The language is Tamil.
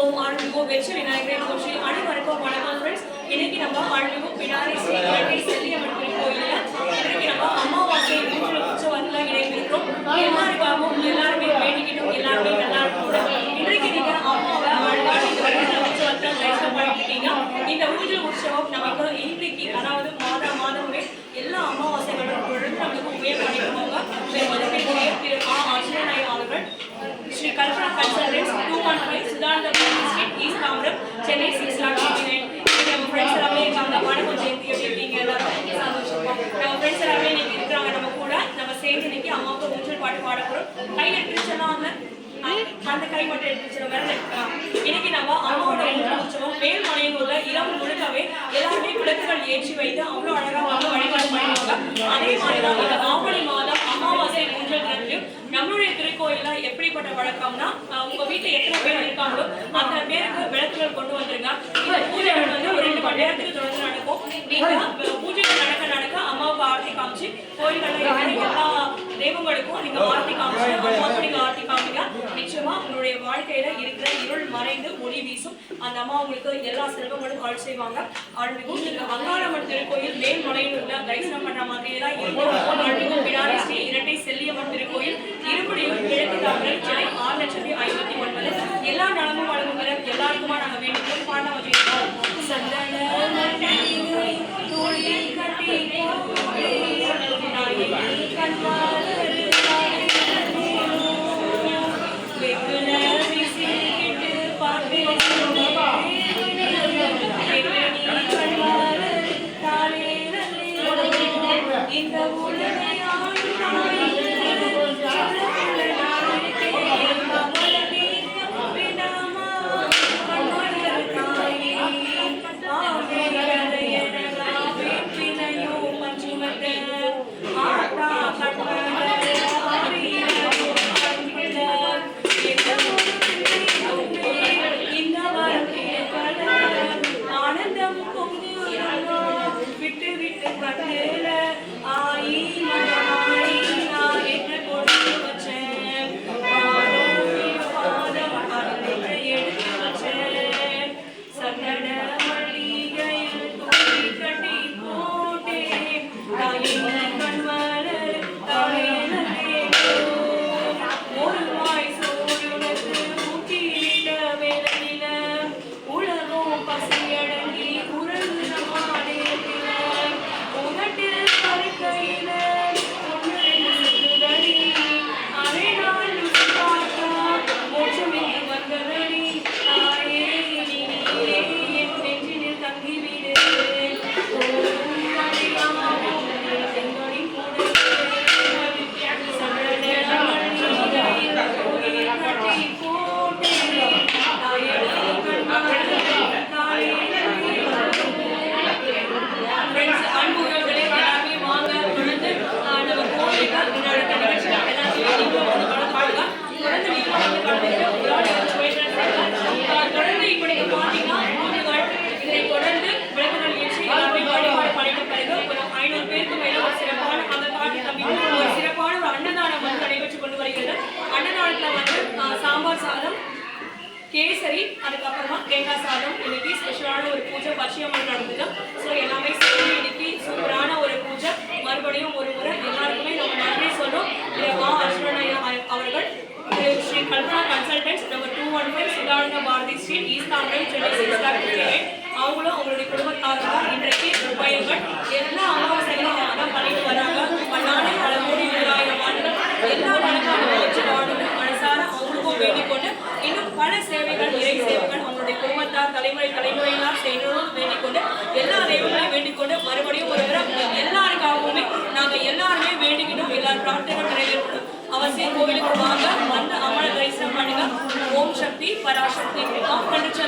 ஓம் ஆழ்விகோ வெற்றி விநாயகரை போற்றி அனைவருக்கும் வணக்கம் ஃப்ரெண்ட்ஸ் இன்னைக்கு நம்ம ஆழ்விகோ பிடாரி ஸ்ரீ இரட்டை செல்லியம்மன் கோயில்ல இன்னைக்கு நம்ம அமாவாசை மூன்று உற்சவத்துல இணைந்திருக்கிறோம் எல்லாருக்காகவும் எல்லாருமே வேண்டிக்கிட்டும் எல்லாருமே நல்லா இருக்கணும் இன்றைக்கு நீங்க அம்மாவை அழகான இந்த ஊஞ்சல் உற்சவத்தை தரிசனம் பண்ணிருக்கீங்க இந்த ஊஞ்சல் உற்சவம் நமக்கு இன்னைக்கு அதாவது மாதா மாதமே எல்லா அமாவாசைகளும் தொடர்ந்து நமக்கு உயர் பண்ணிக்குவாங்க மதிப்பிற்குரிய திரு ஆ அர்ச்சனை அவர்கள் Sri Kalpana consultants two one five Sudhananda street east Tambaram Chennai six lakh நம்ம ஃப்ரெண்ட்ஸ் எல்லாமே இருக்காங்க வணக்கம் ஜெயந்தி எப்படி இருக்கீங்க எல்லாரும் சந்தோஷமா நம்ம ஃப்ரெண்ட்ஸ் எல்லாமே இன்னைக்கு இருக்கிறாங்க நம்ம கூட நம்ம சேர்ந்து இன்னைக்கு அம்மாவுக்கு ஊஞ்சல் பாட்டு பாட போறோம். கை எடுத்துருச்செல்லாம் அந்த அந்த கை மட்டும் எடுத்துச்சு விரல் எடுக்கலாம். இன்னைக்கு நம்ம அம்மாவோட ஊஞ்சல் உற்சவம் மேல்மலையில் உள்ள இரவு முழுக்கவே எல்லாருமே விளக்குகள் ஏற்றி வைத்து அவ்வளோ அழகாக வந்து வழிபாடு பண்ணுவாங்க அதே மாதிரி தான் இந்த ஆவணி மாதம் அமாவாசை மூன்றல் வந்து நம்மளுடைய திருக்கோயில எப்படிப்பட்ட வழக்கம்னா உங்க வீட்டுல எத்தனை பேர் இருக்காங்களோ அந்த பேருக்கு விளக்குகள் கொண்டு வந்துருங்க. இந்த பூஜைகள் வந்து ஒரு ரெண்டு மணி நேரத்துக்கு தொடர்ந்து நடக்கும். நீங்க பூஜைகள் நடக்க நடக்க அம்மாவுக்கு ஆர்த்தி காமிச்சு கோயில்கள் இருக்கிற எல்லா தெய்வங்களுக்கும் நீங்க ஆரத்தி காமிச்சு அம்மாவுக்கு நீங்க ஆரத்தி காமிங்க. நிச்சயமா உங்களுடைய வாழ்க்கையில இருக்கிற இருள் மறைந்து ஒளி வீசும். அந்த அம்மா உங்களுக்கு எல்லா செல்வங்களும் அருள் செய்வாங்க. அருள்மிகும் நீங்க அங்காளம்மன் திருக்கோயில் மேல்மலையில் உள்ள தரிசனம் பண்ற மாதிரியே தான் இருக்கும் பிடாரி ஸ்ரீ இரட்டை செல்லியம்மன் திருக்கோயில் இருபடியும் கிழக்கு தாமரை சென்னை ஆறு லட்சத்தி ஐம்பத்தி ஒன்பது. எல்லா நலமும் வழங்குகிற எல்லாருக்குமா நாங்க வேண்டிக்கொண்டு பாட வச்சிருக்கோம் சந்தன கேசரி அதுக்கப்புறமா தேங்காய் சாதம் இன்னைக்கு ஸ்பெஷலான ஒரு பூஜை பச்சையம்மன் நடந்தது ஸோ எல்லாமே சேர்ந்து இன்னைக்கு சூப்பரான ஒரு பூஜை மறுபடியும் ஒரு முறை எல்லாருக்குமே நம்ம நன்றி சொல்றோம் இது மா அர்ஜுனன் அவர்கள் திரு ஸ்ரீ கல்பனா கன்சல்டன்ஸ் நம்ம one five சுதாரண Bharathi street east Chennai six lakh அவங்களும் அவங்களுடைய குடும்பத்தாரும் இன்றைக்கு உபயோகங்கள் எல்லா அமாவாசைகளும் அவங்க தான் பண்ணிட்டு வராங்க. பல்லாண்டு பல கோடி நூறாயிரம் ஆண்டுகள் எல்லா வழக்கான வச்சு வாழணும் மனசார அவங்களுக்கும் வேண்டிக் கொண்டு இன்னும் பல சேவைகள் இறை சேவைகள் அவங்களுடைய குடும்பத்தார் தலைமுறை தலைமுறையினார் செய்யணும் வேண்டிக் கொண்டு எல்லா தெய்வங்களையும் வேண்டிக் கொண்டு மறுபடியும் ஒரு தடவை எல்லாருக்காகவுமே நாங்கள் எல்லாருமே வேண்டிக்கிட்டோம். எல்லா பிரார்த்தனை நிறைவேற்ற அவசியம் கோவிலுக்கு வாங்க மண் அமல தரிசனம் பண்ணுங்க. ஓம் சக்தி பராசக்தி ஆம் கண்டுச்சல்